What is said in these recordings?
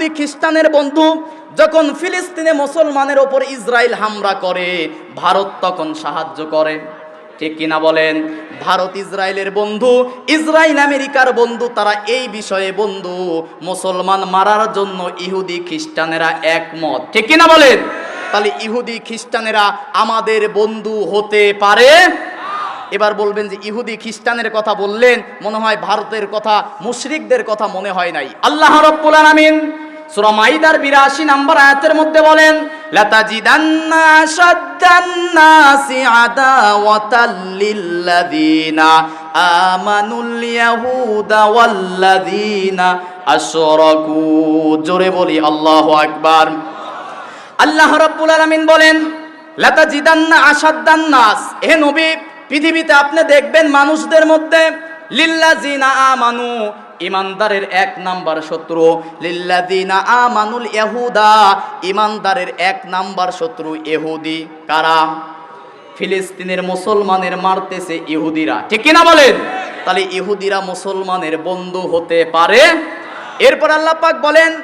ইহুদি খ্রিস্টানের বন্ধু যখন ফিলিস্তিনে মুসলমানের ওপর ইসরায়েল হামলা করে, ভারত তখন সাহায্য করে। ঠিক কিনা বলেন? ভারত ইসরায়েলের বন্ধু, ইসরায়েল আমেরিকার বন্ধু, তারা এই বিষয়ে বন্ধু, মুসলমান মারার জন্য ইহুদি খ্রিস্টানেরা একমত। ঠিক কিনা বলেন? তাহলে ইহুদি খ্রিস্টানেরা আমাদের বন্ধু হতে পারে? এবার বলবেন যে ইহুদি খ্রিস্টানের কথা বললেন, মনে হয় ভারতের কথা, মুশরিকদের কথা মনে হয় নাই। আল্লাহ রব্বুল আলামিন সূরা মাইদার 82 নম্বর আয়াতের মধ্যে বলেন, লাতাজিদান্না শাদ্দান্নাসি আদাওয়াতাল লিল্লাযিনা আমানুল ইয়াহুদা ওয়াল্লাযিনা আশরাকু। জোরে বলি, আল্লাহু আকবার। আল্লাহ রাব্বুল আলামিন বলেন, লাতাজিদান্না আসাদ্দান্নাস হে নবী, পৃথিবীতে আপনি দেখবেন মানুষদের মধ্যে, লিল্লাযিনা আমানু ইমানদারের এক নাম্বার শত্রু। লিল্লাযিনা আমানুল ইহুদা ইমানদারের এক নাম্বার শত্রু ইহুদি। কারা? ফিলিস্তিনের মুসলমানের মারতেছে ইহুদিরা। ঠিক কিনা বলেন? তাহলে ইহুদিরা মুসলমানের বন্ধু হতে পারে? এরপর আল্লাহ পাক বলেন,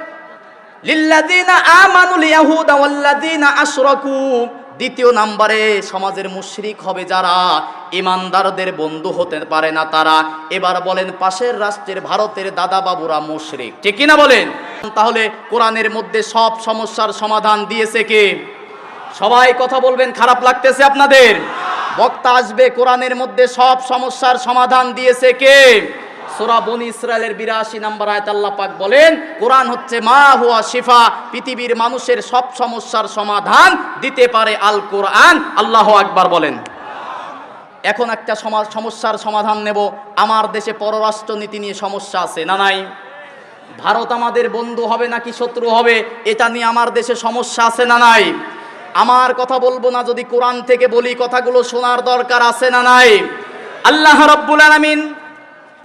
লিল্লাযিনা আমানুল ইয়াহুদা ওয়াল্লাযিনা আশরাকু দ্বিতীয় নাম্বারে সমাজের মুশরিক হবে যারা, ইমানদারদের বন্ধু হতে পারে না তারা। এবার বলেন, পাশের রাষ্ট্রের ভারতের দাদা বাবুরা মুশরিক। ঠিক কিনা বলেন? তাহলে কোরআনের মধ্যে সব সমস্যার সমাধান দিয়েছে কে? সবাই কথা বলবেন, খারাপ লাগতেছে আপনাদের? বক্তা আসবে, কোরআনের মধ্যে সব সমস্যার সমাধান দিয়েছে কে? সূরা বনি ইসরায়েলের বিরাশি নাম্বার আয়াত পাক বলেন, কোরআন হচ্ছে মা হুয়া শিফা, পৃথিবীর মানুষের সব সমস্যার সমাধান দিতে পারে আল কোরআন। আল্লাহ আকবার বলেন। এখন একটা সমস্যার সমাধান নেব। আমার দেশে পররাষ্ট্র নীতি নিয়ে সমস্যা আছে, না নাই? ভারত আমাদের বন্ধু হবে নাকি শত্রু হবে, এটা নিয়ে আমার দেশে সমস্যা আছে, না নাই? আমার কথা বলব না যদি কোরআন থেকে বলি কথাগুলো শোনার দরকার আছে, না নাই? আল্লাহ রাব্বুল আলামিন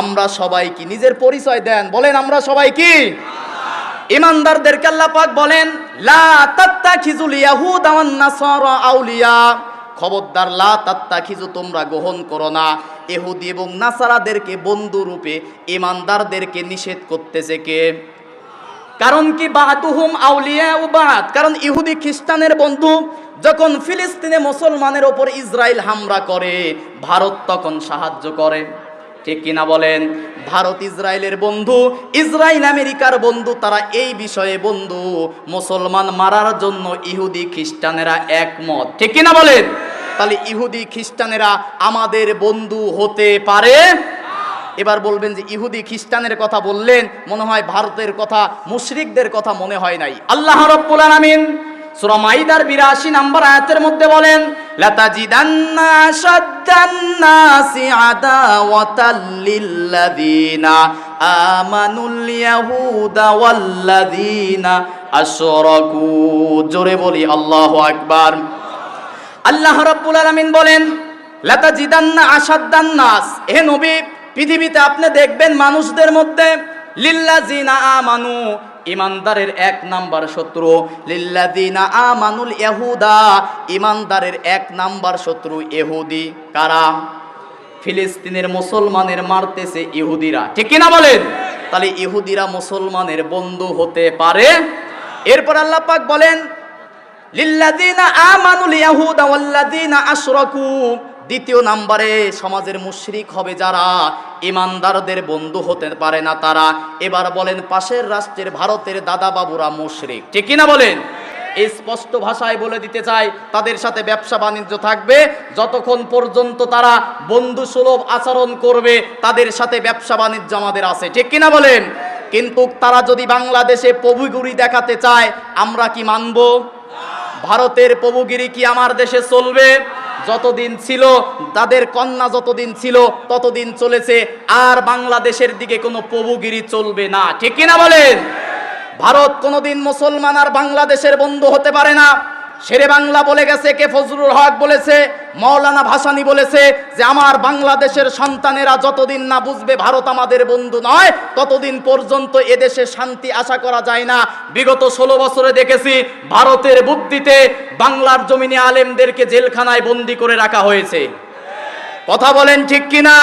আমরা সবাই কি? নিজের পরিচয় দেন, বলেন আমরা সবাই কি? ইমানদারদেরকে আল্লাহ পাক বলেন, লা তাত্তাখিজুল ইয়াহুদা ওয়ান নাসারা আউলিয়া। খবরদার, লা তাত্তাখিজু, তোমরা গ্রহণ করো না। ইহুদি এবং নাসারাদেরকে বন্ধু রূপে ইমানদারদেরকে নিষেধ করতেছে কে? কারণ কি? বাহাতুহুম আউলিয়া উবাদ কারণ ইহুদি খ্রিস্টানের বন্ধু যখন ফিলিস্তিনে মুসলমানের ওপর ইসরায়েল হামলা করে, ভারত তখন সাহায্য করে। ঠিক কিনা বলেন? ভারত ইসরায়েলের বন্ধু, ইসরায়েল আমেরিকার বন্ধু, তারা এই বিষয়ে বন্ধু, মুসলমান মারার জন্য ইহুদি খ্রিস্টানেরা একমত। ঠিক কিনা বলেন? তাহলে ইহুদি খ্রিস্টানেরা আমাদের বন্ধু হতে পারে? এবার বলবেন যে ইহুদি খ্রিস্টানের কথা বললেন, মনে হয় ভারতের কথা, মুশরিকদের কথা মনে হয় নাই। আল্লাহ রাব্বুল আলামিন সূরা মাইদার 82 নম্বর আয়াতের মধ্যে বলেন জোরে বলি, আল্লাহু আকবার। আল্লাহ রাব্বুল আলামিন বলেন, লাতাজিদান্না আসাদ্দান্নাস হে নবী, পৃথিবীতে আপনি দেখবেন মানুষদের মধ্যে, লিল্লাযিনা আমানু। ইমানদারের এক নাম্বার শত্রু। লিল্লাযিনা আমানুল ইহুদা ইমানদারের এক নাম্বার শত্রু ইহুদি কারা? ফিলিস্তিনের মুসলমানের মারতেছে ইহুদিরা। ঠিক কিনা বলেন? তাহলে ইহুদিরা মুসলমানের বন্ধু হতে পারে? এরপর আল্লাহ পাক বলেন, লিল্লাযিনা আমানুল ইয়াহুদা ওয়াল্লাযিনা আশরাকু। দ্বিতীয় নাম্বারে সমাজের মুশরিক হবে যারা? ইমানদারদের বন্ধু হতে পারে না তারা। এবার বলেন পাশের রাষ্ট্রের ভারতের দাদা বাবুরা মুশরিক। ঠিক কিনা বলেন? এই স্পষ্ট ভাষায় বলে দিতে চাই তাদের সাথে ব্যবসা বাণিজ্য থাকবে। যতক্ষণ পর্যন্ত তারা বন্ধু সুলভ আচরণ করবে তাদের সাথে ব্যবসা বাণিজ্য আমাদের আছে। ঠিক কিনা বলেন? কিন্তু তারা যদি বাংলাদেশে প্রভুগুরি দেখাতে চায় আমরা কি মানব? ভারতের প্রভুগিরি কি আমার দেশে চলবে? যতদিন ছিল, তাদের কন্যা যতদিন ছিল, ততদিন চলেছে। আর বাংলাদেশের দিকে কোনো প্রভুগিরি চলবে না। ঠিক কিনা বলেন? ভারত কোনোদিন মুসলমান আর বাংলাদেশের বন্ধু হতে পারে না। শেরে বাংলা বলে গেছে, কে ফজলুল হক বলেছে, মৌলানা ভাসানি বলেছে যে আমার বাংলাদেশের সন্তানেরা যতদিন না বুঝবে ভারত আমাদের বন্ধু নয়, ততদিন পর্যন্ত এদেশে শান্তি আশা করা যায় না। বিগত ষোলো বছরে দেখেছি ভারতের বুদ্ধিতে বাংলার জমিনে আলেমদেরকে জেলখানায় বন্দি করে রাখা হয়েছে। কথা বলেন ঠিক কিনা?